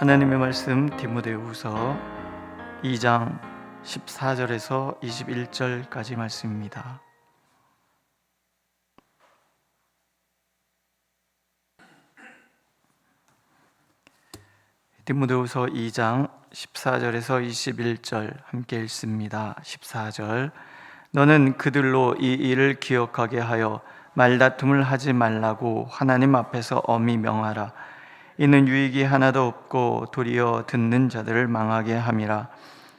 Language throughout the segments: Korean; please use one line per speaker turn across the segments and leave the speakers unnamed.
하나님의 말씀 디모데후서 2장 14절에서 21절까지 말씀입니다. 디모데후서 2장 14절에서 21절 함께 읽습니다. 14절 너는 그들로 이 일을 기억하게 하여 말다툼을 하지 말라고 하나님 앞에서 엄히 명하라. 이는 유익이 하나도 없고 도리어 듣는 자들을 망하게 함이라.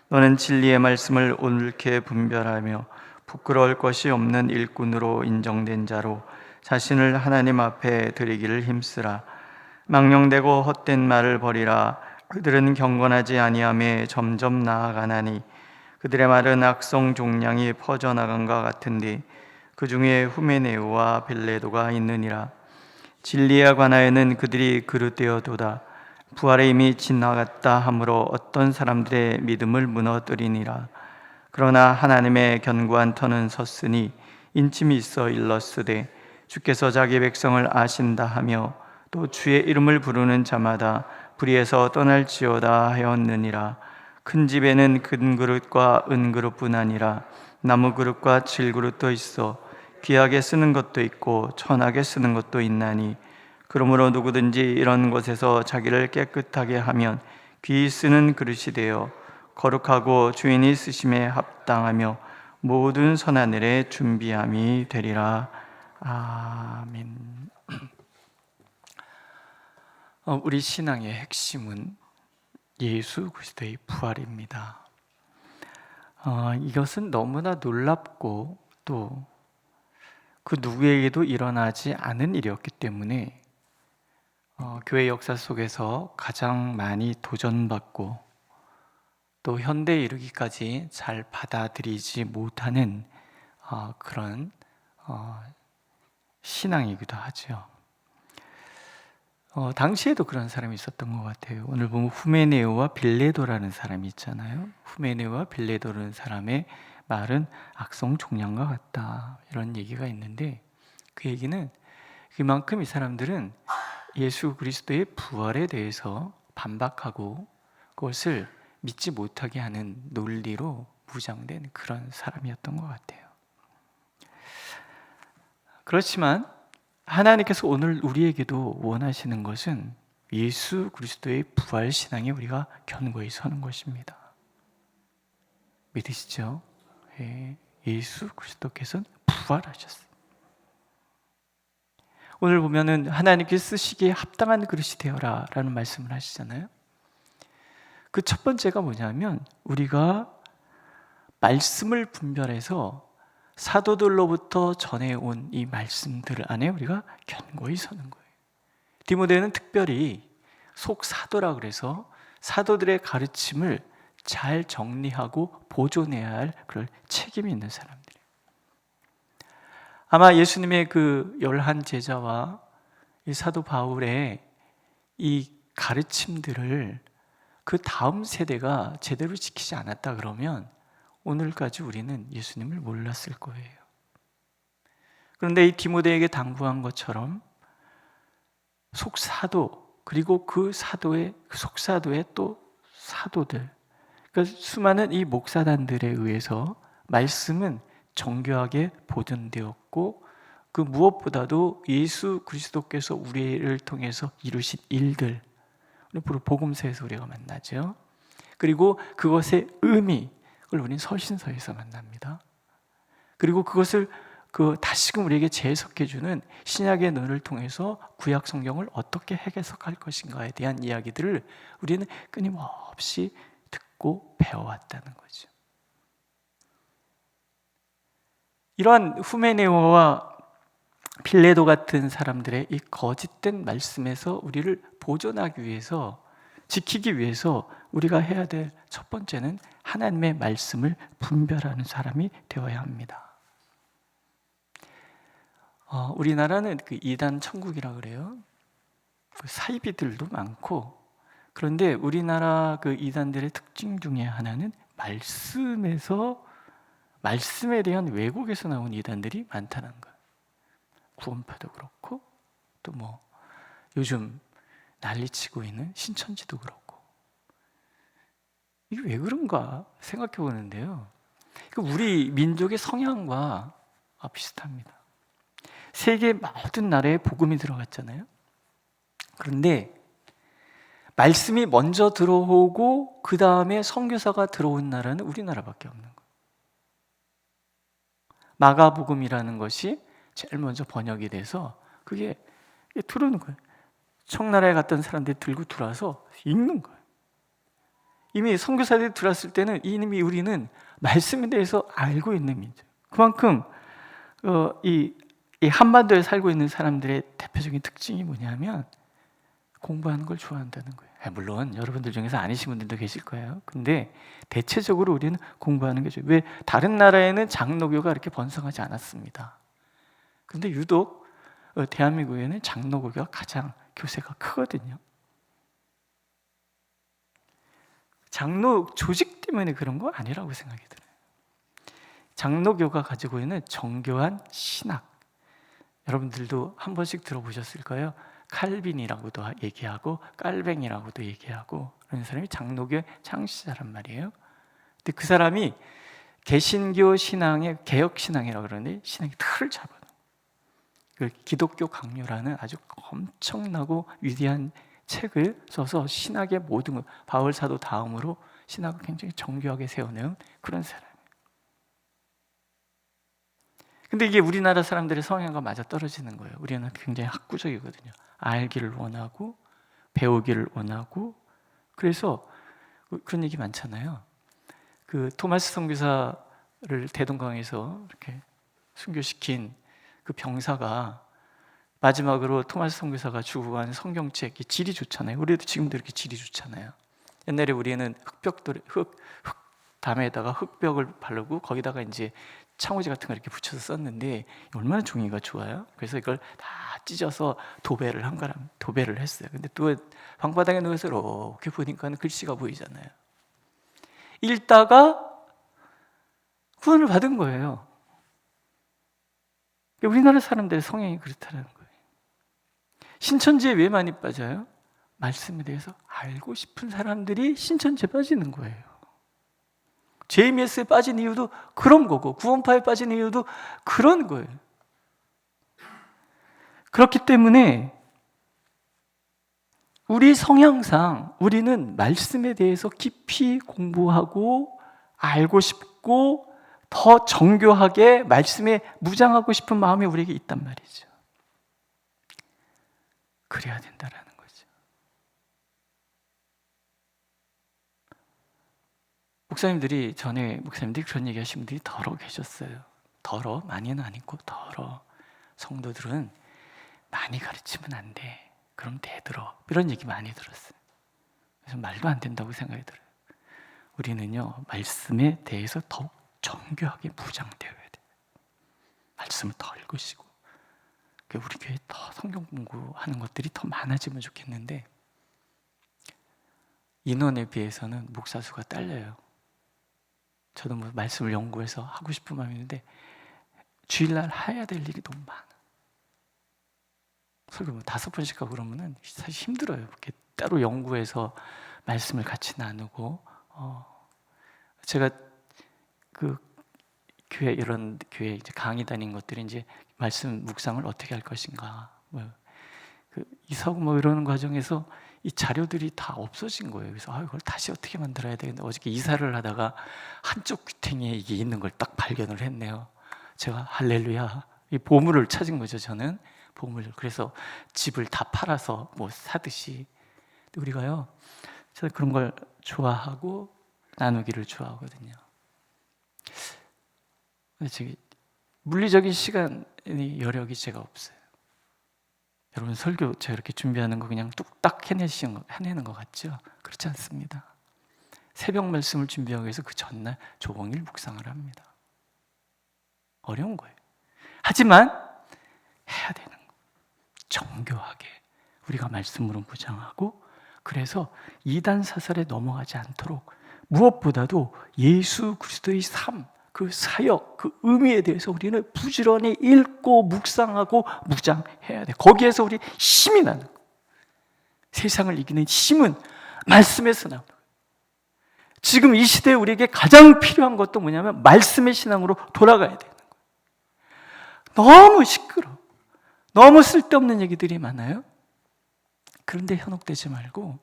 너는 진리의 말씀을 옳게 분별하며 부끄러울 것이 없는 일꾼으로 인정된 자로 자신을 하나님 앞에 드리기를 힘쓰라. 망령되고 헛된 말을 버리라. 그들은 경건하지 아니함에 점점 나아가나니 그들의 말은 악성 종량이 퍼져나간과 같은데 그 중에 후메네오와 빌레도가 있느니라. 진리에 관하여는 그들이 그릇되어도다. 부활에 이미 지나갔다 하므로 어떤 사람들의 믿음을 무너뜨리니라. 그러나 하나님의 견고한 터는 섰으니 인침이 있어 일렀으되 주께서 자기 백성을 아신다 하며 또 주의 이름을 부르는 자마다 불의에서 떠날지어다 하였느니라. 큰 집에는 큰 그릇과 은 그릇뿐 아니라 나무 그릇과 질 그릇도 있어 귀하게 쓰는 것도 있고 천하게 쓰는 것도 있나니 그러므로 누구든지 이런 곳에서 자기를 깨끗하게 하면 귀히 쓰는 그릇이 되어 거룩하고 주인이 쓰심에 합당하며 모든 선한 일에 준비함이 되리라. 아멘. 어, 우리 신앙의 핵심은 예수 그리스도의 부활입니다. 어, 이것은 너무나 놀랍고 또 그 누구에게도 일어나지 않은 일이었기 때문에 어, 교회 역사 속에서 가장 많이 도전받고 또 현대에 이르기까지 잘 받아들이지 못하는 어, 그런 어, 신앙이기도 하죠. 어, 당시에도 그런 사람이 있었던 것 같아요. 오늘 보면 후메네오와 빌레도라는 사람이 있잖아요. 후메네오와 빌레도라는 사람의 말은 악성 종량과 같다 이런 얘기가 있는데 그 얘기는 그만큼 이 사람들은 예수 그리스도의 부활에 대해서 반박하고 그것을 믿지 못하게 하는 논리로 무장된 그런 사람이었던 것 같아요. 그렇지만 하나님께서 오늘 우리에게도 원하시는 것은 예수 그리스도의 부활 신앙에 우리가 견고히 서는 것입니다. 믿으시죠? 예, 예수 그리스도께서는 부활하셨어요. 오늘 보면은 하나님께 쓰시기에 합당한 그릇이 되어라라는 말씀을 하시잖아요. 그 첫 번째가 뭐냐면 우리가 말씀을 분별해서 사도들로부터 전해온 이 말씀들 안에 우리가 견고히 서는 거예요. 디모데는 특별히 속 사도라 그래서 사도들의 가르침을 잘 정리하고 보존해야 할 그럴 책임이 있는 사람들이에요. 아마 예수님의 그 열한 제자와 이 사도 바울의 이 가르침들을 그 다음 세대가 제대로 지키지 않았다 그러면 오늘까지 우리는 예수님을 몰랐을 거예요. 그런데 이 디모데에게 당부한 것처럼 속사도 그리고 그 사도의 그 속사도의 또 사도들 그러니까 수많은 이 목사단들에 의해서 말씀은 정교하게 보존되었고 그 무엇보다도 예수 그리스도께서 우리를 통해서 이루신 일들 우리 복음서에서 우리가 만나죠. 그리고 그것의 의미 그걸 우리는 서신서에서 만납니다. 그리고 그것을 그 다시금 우리에게 재해석해 주는 신약의 눈을 통해서 구약 성경을 어떻게 해석할 것인가에 대한 이야기들을 우리는 끊임없이 듣고 배워왔다는 거죠. 이러한 후메네오와 필레도 같은 사람들의 이 거짓된 말씀에서 우리를 보존하기 위해서 지키기 위해서 우리가 해야 될 첫 번째는 하나님의 말씀을 분별하는 사람이 되어야 합니다. 어, 우리나라는 그 이단 천국이라 그래요. 그 사이비들도 많고 그런데 우리나라 그 이단들의 특징 중에 하나는 말씀에서 말씀에 대한 왜곡에서 나온 이단들이 많다는 거예요. 구원파도 그렇고 또 뭐 요즘 난리치고 있는 신천지도 그렇고
이게 왜 그런가 생각해 보는데요. 그 우리 민족의 성향과 아, 비슷합니다. 세계 모든 나라에 복음이 들어갔잖아요. 그런데 말씀이 먼저 들어오고 그 다음에 선교사가 들어온 나라는 우리나라밖에 없는 거예요. 마가복음이라는 것이 제일 먼저 번역이 돼서 그게 들어오는 거예요. 청나라에 갔던 사람들이 들고 들어와서 읽는 거예요. 이미 선교사들이 들어왔을 때는 이미 우리는 말씀에 대해서 알고 있는 민족. 그만큼 어, 이, 이 한반도에 살고 있는 사람들의 대표적인 특징이 뭐냐면 공부하는 걸 좋아한다는 거예요. 아, 물론 여러분들 중에서 아니신 분들도 계실 거예요. 근데 대체적으로 우리는 공부하는 게 좋아요. 왜 다른 나라에는 장로교가 이렇게 번성하지 않았습니다. 근데 유독 어, 대한민국에는 장로교가 가장 교세가 크거든요. 장로 조직 때문에 그런 거 아니라고 생각이 들어요. 장로교가 가지고 있는 정교한 신학. 여러분들도 한 번씩 들어보셨을 거예요. 칼빈이라고도 얘기하고 깔뱅이라고도 얘기하고 그런 사람이 장로교의 창시자란 말이에요. 근데 그 사람이 개신교 신앙의 개혁 신앙이라고 그러는데 신앙의 틀을 잡아. 그 기독교 강요라는 아주 엄청나고 위대한 책을 써서 신학의 모든 것, 바울 사도 다음으로 신학을 굉장히 정교하게 세워내은 그런 사람이에요. 근데 이게 우리나라 사람들의 성향과 맞아 떨어지는 거예요. 우리는 굉장히 학구적이거든요. 알기를 원하고 배우기를 원하고 그래서 그런 얘기 많잖아요. 그 토마스 선교사를 대동강에서 이렇게 순교시킨 그 병사가 마지막으로 토마스 선교사가 주고 간 성경책 이 질이 좋잖아요. 우리도 지금도 이렇게 질이 좋잖아요. 옛날에 우리는 흙, 흙 담에다가 흙벽을 바르고 거기다가 이제 창호지 같은 거 이렇게 붙여서 썼는데 얼마나 종이가 좋아요. 그래서 이걸 다 찢어서 도배를 한 거람 도배를 했어요. 근데 또 방바닥에 누워서 이렇게 보니까 글씨가 보이잖아요. 읽다가 구원을 받은 거예요. 우리나라 사람들의 성향이 그렇다는 거예요. 신천지에 왜 많이 빠져요? 말씀에 대해서 알고 싶은 사람들이 신천지에 빠지는 거예요. JMS에 빠진 이유도 그런 거고, 구원파에 빠진 이유도 그런 거예요. 그렇기 때문에 우리 성향상 우리는 말씀에 대해서 깊이 공부하고 알고 싶고 더 정교하게 말씀에 무장하고 싶은 마음이 우리에게 있단 말이죠. 그래야 된다라는 거죠. 목사님들이 전에 목사님들이 그런 얘기 하신 분들이 더러 계셨어요. 더러 많이는 아니고 더러 성도들은 많이 가르치면 안 돼. 그럼 대들어. 이런 얘기 많이 들었어요. 그래서 말도 안 된다고 생각이 들어요. 우리는요 말씀에 대해서 더욱 정교하게 무장되어야 돼. 말씀을 더 읽으시고 우리 교회 더 성경 공부하는 것들이 더 많아지면 좋겠는데 인원에 비해서는 목사 수가 딸려요. 저도 뭐 말씀을 연구해서 하고 싶은 마음이 있는데 주일날 해야 될 일이 너무 많아. 설교 뭐 다섯 번씩 하고 그러면은 사실 힘들어요. 이렇게 따로 연구해서 말씀을 같이 나누고 어 제가 그 교회 이런 교회 이제 강의 다닌 것들이 이제 말씀 묵상을 어떻게 할 것인가 뭐 그 이사고 뭐 이러는 과정에서 이 자료들이 다 없어진 거예요. 그래서 아 이걸 다시 어떻게 만들어야 되는데 어저께 이사를 하다가 한쪽 귀탱이에 이게 있는 걸 딱 발견을 했네요. 제가 할렐루야 이 보물을 찾은 거죠. 저는 보물 그래서 집을 다 팔아서 뭐 사듯이 우리가요. 저는 그런 걸 좋아하고 나누기를 좋아하거든요. 저기 물리적인 시간이 여력이 제가 없어요. 여러분 설교 제가 이렇게 준비하는 거 그냥 뚝딱 해내시는 거, 해내는 것 같죠? 그렇지 않습니다. 새벽 말씀을 준비하기 위해서 그 전날 조봉일 묵상을 합니다. 어려운 거예요. 하지만 해야 되는 거. 정교하게 우리가 말씀으로 무장하고 그래서 이단 사설에 넘어가지 않도록 무엇보다도 예수 그리스도의 삶, 그 사역, 그 의미에 대해서 우리는 부지런히 읽고 묵상하고 무장해야 돼. 거기에서 우리 힘이 나는 거. 세상을 이기는 힘은 말씀에서 나오는 거예요. 지금 이 시대에 우리에게 가장 필요한 것도 뭐냐면 말씀의 신앙으로 돌아가야 되는 거예요. 너무 시끄러. 너무 쓸데없는 얘기들이 많아요. 그런데 현혹되지 말고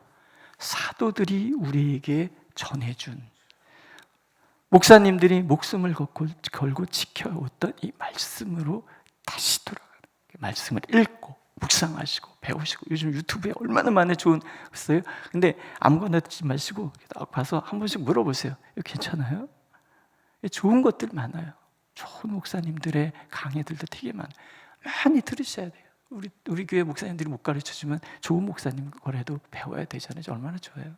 사도들이 우리에게 전해준 목사님들이 목숨을 걸고, 걸고 지켜왔던 이 말씀으로 다시 돌아가는 거예요. 말씀을 읽고 묵상하시고 배우시고 요즘 유튜브에 얼마나 많은 좋은 있어요. 근데 아무거나 듣지 마시고 딱 봐서 한 번씩 물어보세요. 이거 괜찮아요? 좋은 것들 많아요. 좋은 목사님들의 강의들도 되게 많아요. 많이 들으셔야 돼요. 우리 우리 교회 목사님들이 못 가르쳐 주면 좋은 목사님 거라도 배워야 되잖아요. 얼마나 좋아요.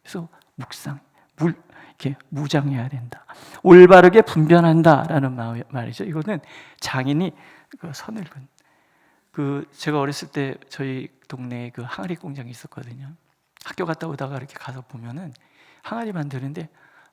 그래서 묵상, 물 이렇게 무장해야 된다. 올바르게 분변한다라는 말- 말이죠. 이거는 장인이 그 선을근 그 제가 어렸을 때 저희 동네에 그 항아리 공장이 있었거든요. 학교 갔다 오다가 이렇게 가서 보면은 항아리 만드는데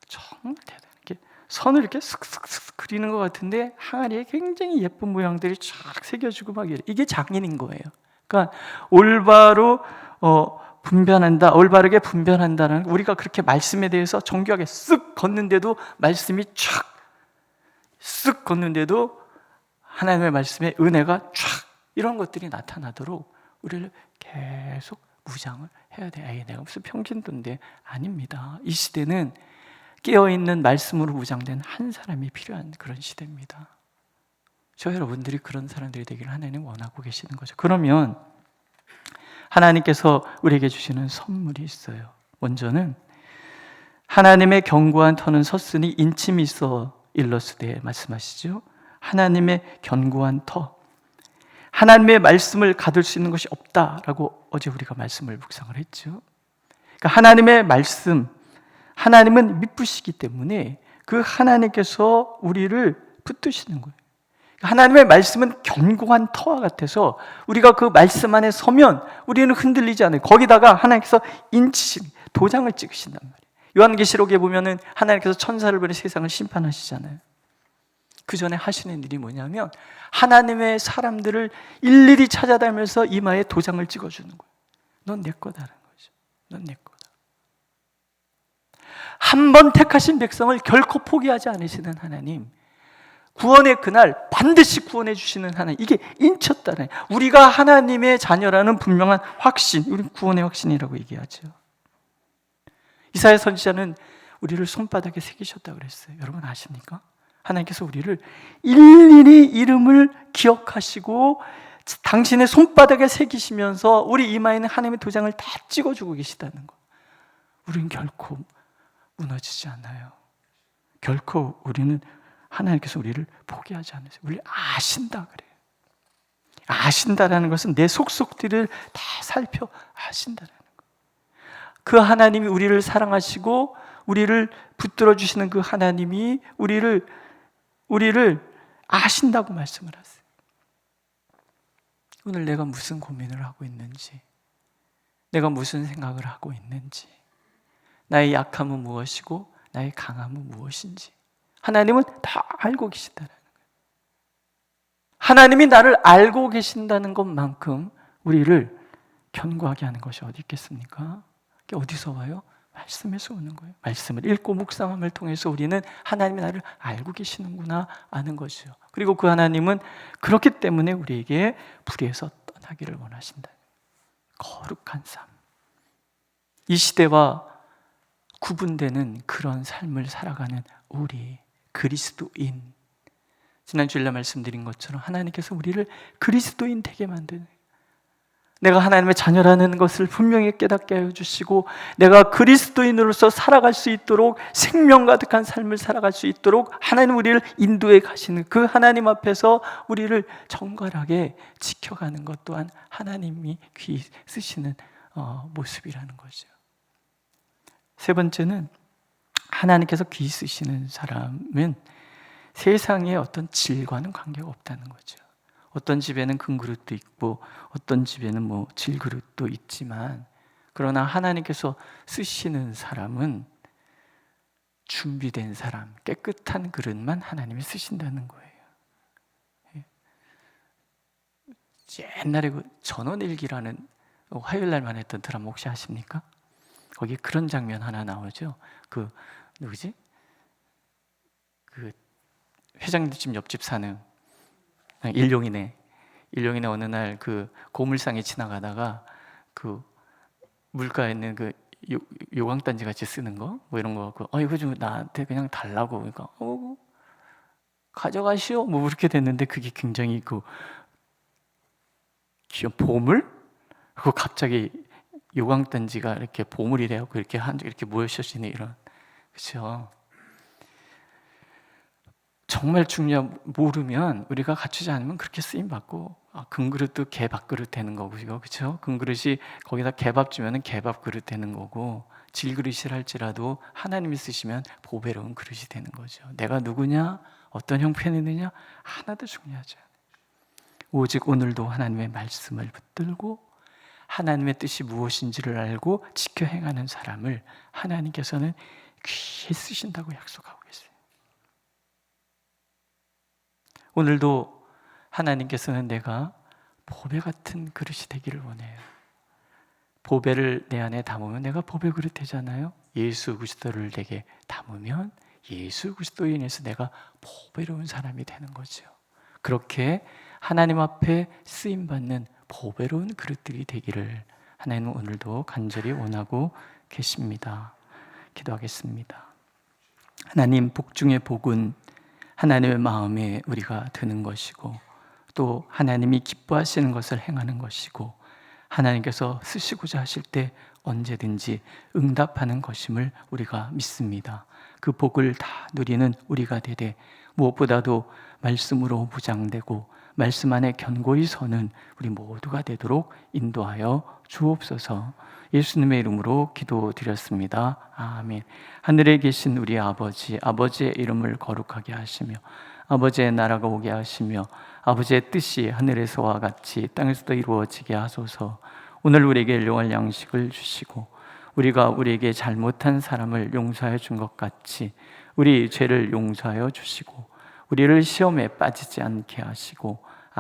정말 대단하게 선을 이렇게 슥슥슥 그리는 것 같은데 항아리에 굉장히 예쁜 모양들이 쫙 새겨지고 막 이래. 이게 장인인 거예요. 그러니까 올바로 어, 분변한다, 올바르게 분변한다는 우리가 그렇게 말씀에 대해서 정교하게 쓱 걷는데도 말씀이 촥 쓱 걷는데도 하나님의 말씀에 은혜가 촥 이런 것들이 나타나도록 우리를 계속 무장을 해야 돼. 에이, 내가 무슨 평진도인데 아닙니다. 이 시대는 깨어 있는 말씀으로 무장된 한 사람이 필요한 그런 시대입니다. 저 여러분들이 그런 사람들이 되기를 하나님 원하고 계시는 거죠. 그러면 하나님께서 우리에게 주시는 선물이 있어요. 먼저는 하나님의 견고한 터는 섰으니 인침이 있어 일러스되 말씀하시죠. 하나님의 견고한 터. 하나님의 말씀을 가둘 수 있는 것이 없다라고 어제 우리가 말씀을 묵상을 했죠. 그러니까 하나님의 말씀, 하나님은 미쁘시기 때문에 그 하나님께서 우리를 붙드시는 거예요. 하나님의 말씀은 견고한 터와 같아서 우리가 그 말씀 안에 서면 우리는 흔들리지 않아요. 거기다가 하나님께서 인치신 도장을 찍으신단 말이에요. 요한계시록에 보면은 하나님께서 천사를 보내 세상을 심판하시잖아요. 그 전에 하시는 일이 뭐냐면 하나님의 사람들을 일일이 찾아다니면서 이마에 도장을 찍어주는 거예요. 넌 내 거다라는 거죠. 넌 내 거다. 한 번 택하신 백성을 결코 포기하지 않으시는 하나님. 구원의 그날 반드시 구원해 주시는 하나님. 이게 인쳤다네. 우리가 하나님의 자녀라는 분명한 확신. 우리 구원의 확신이라고 얘기하죠. 이사야 선지자는 우리를 손바닥에 새기셨다고 그랬어요. 여러분 아십니까? 하나님께서 우리를 일일이 이름을 기억하시고 당신의 손바닥에 새기시면서 우리 이마에 는 하나님의 도장을 다 찍어주고 계시다는 거. 우리는 결코 무너지지 않아요. 결코 우리는 하나님께서 우리를 포기하지 않으세요. 우리를 아신다 그래요. 아신다라는 것은 내 속속들을 다 살펴 아신다라는 거. 그 하나님이 우리를 사랑하시고 우리를 붙들어 주시는 그 하나님이 우리를 우리를 아신다고 말씀을 하세요. 오늘 내가 무슨 고민을 하고 있는지, 내가 무슨 생각을 하고 있는지, 나의 약함은 무엇이고 나의 강함은 무엇인지 하나님은 다 알고 계신다는 거예요. 하나님이 나를 알고 계신다는 것만큼 우리를 견고하게 하는 것이 어디 있겠습니까? 어디서 와요? 말씀에서 오는 거예요. 말씀을 읽고 묵상함을 통해서 우리는 하나님이 나를 알고 계시는구나 아는 것이요. 그리고 그 하나님은 그렇기 때문에 우리에게 불의에서 떠나기를 원하신다. 거룩한 삶. 이 시대와 구분되는 그런 삶을 살아가는 우리 그리스도인. 지난 주일날 말씀드린 것처럼 하나님께서 우리를 그리스도인 되게 만드는 내가 하나님의 자녀라는 것을 분명히 깨닫게 해 주시고 내가 그리스도인으로서 살아갈 수 있도록 생명 가득한 삶을 살아갈 수 있도록 하나님 우리를 인도해 가시는 그 하나님 앞에서 우리를 정갈하게 지켜가는 것 또한 하나님이 귀 쓰시는 어, 모습이라는 거죠. 세 번째는 하나님께서 귀 쓰시는 사람은 세상의 어떤 질과는 관계가 없다는 거죠. 어떤 집에는 금 그릇도 있고 어떤 집에는 뭐 질 그릇도 있지만 그러나 하나님께서 쓰시는 사람은 준비된 사람, 깨끗한 그릇만 하나님이 쓰신다는 거예요. 예. 옛날에 그 전원일기라는 화요일 날만 했던 드라마 혹시 아십니까? 거기 그런 장면 하나 나오죠. 그 누구지? 그 회장님 집 옆집 사는 아, 일용이네. 일용이네 어느 날 그 고물상에 지나가다가 그 물가에 있는 그 요, 요광단지 같이 쓰는 거 뭐 이런 거 갖고 어 이거 좀 나한테 그냥 달라고 그러니까 어 가져가시오 뭐 그렇게 됐는데 그게 굉장히 그 보물 그리고 갑자기 요광단지가 이렇게 보물이 되고 이렇게 한 이렇게 모여셔지는 이런 그렇죠. 정말 중요한 모르면 우리가 갖추지 않으면 그렇게 쓰임 받고 아, 금그릇도 개밥 그릇 되는 거고 이거 그렇죠? 금그릇이 거기다 개밥 주면은 개밥 그릇 되는 거고 질그릇이랄지라도 하나님이 쓰시면 보배로운 그릇이 되는 거죠. 내가 누구냐, 어떤 형편이느냐 하나도 중요하지 않아요. 오직 오늘도 하나님의 말씀을 붙들고 하나님의 뜻이 무엇인지를 알고 지켜 행하는 사람을 하나님께서는 귀히 쓰신다고 약속하고 계세요. 오늘도 하나님께서는 내가 보배 같은 그릇이 되기를 원해요. 보배를 내 안에 담으면 내가 보배 그릇 되잖아요. 예수 그리스도를 내게 담으면 예수 그리스도에 인해서 내가 보배로운 사람이 되는 거죠. 그렇게 하나님 앞에 쓰임 받는 보배로운 그릇들이 되기를 하나님은 오늘도 간절히 원하고 계십니다. 기도하겠습니다. 하나님 복중의 복은 하나님의 마음에 우리가 드는 것이고 또 하나님이 기뻐하시는 것을 행하는 것이고 하나님께서 쓰시고자 하실 때 언제든지 응답하는 것임을 우리가 믿습니다. 그 복을 다 누리는 우리가 되되 무엇보다도 말씀으로 무장되고 말씀 안에 견고히 서는 우리 모두가 되도록 인도하여 주옵소서. 예수님의 이름으로 기도드렸습니다. 아멘. 하늘에 계신 우리 아버지, 아버지의 이름을 거룩하게 하시며 아버지의 나라가 오게 하시며 아버지의 뜻이 하늘에서와 같이 땅에서도 이루어지게 하소서. 오늘 우리에게 일용할 양식을 주시고 우리가 우리에게 잘못한 사람을 용서해 준 것 같이 우리 죄를 용서하여 주시고 우리를 시험에 빠지지 않게 하시고